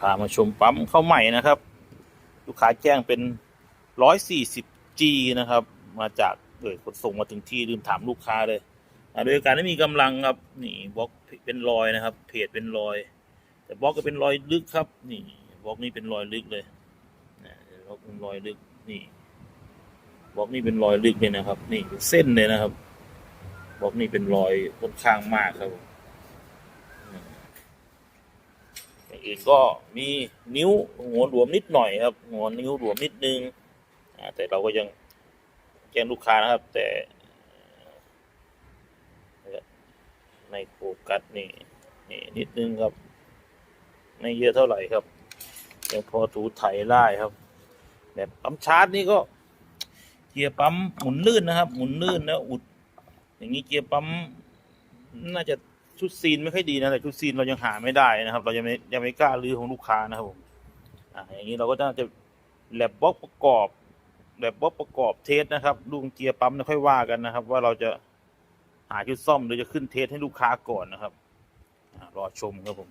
พามาชมปั๊มเข้าใหม่นะครับ ลูกค้าแจ้งเป็น 140G นะครับ มาจากเออขนส่งมาถึงที่ลืมถามลูกค้าเลยโดยการไม่มีกำลังครับนี่บล็อกเป็นรอยนะครับ เพจเป็นรอย แต่บล็อกก็เป็นรอยลึกครับ นี่บล็อกนี่เป็นรอยลึกเลยนะบล็อกเป็นรอยลึกนี่บล็อกนี่เป็นรอยลึกเลยนะครับ นี่เป็นเส้นเลยนะครับบล็อกนี่เป็นรอยค่อนข้างมากครับผมอืม อย่างก็มีนิ้วหัวหลวมนิดหน่อยครับหัวนิ้วหลวมนิดนึงแต่เราก็ยังแจ้งลูกค้านะครับ แต่ในโฟกัสนี่นี่นิดนึงครับ ไม่เยอะเท่าไหร่ครับยังพอถูไถได้ครับ แบบปั๊มชาร์จนี่ก็เกียร์ปั๊มหมุนลื่นนะครับ หมุนลื่นแล้วอุด อย่างนี้เกียร์ปั๊มน่าจะ ชุดซีนไม่ค่อยดีนะแต่ชุดซีนเรายังหาไม่ได้นะครับ เรายังไม่ยังไม่กล้าลื้อของลูกค้านะครับผมอ่าอย่างนี้เราก็จะแลบบล็อกประกอบแลบบล็อกประกอบเทสนะครับดูเกียร์ปั๊มนะค่อยว่ากันนะครับ ว่าเราจะหาชุดซ่อมหรือจะขึ้นเทสให้ลูกค้าก่อนนะครับอรอชมครับผม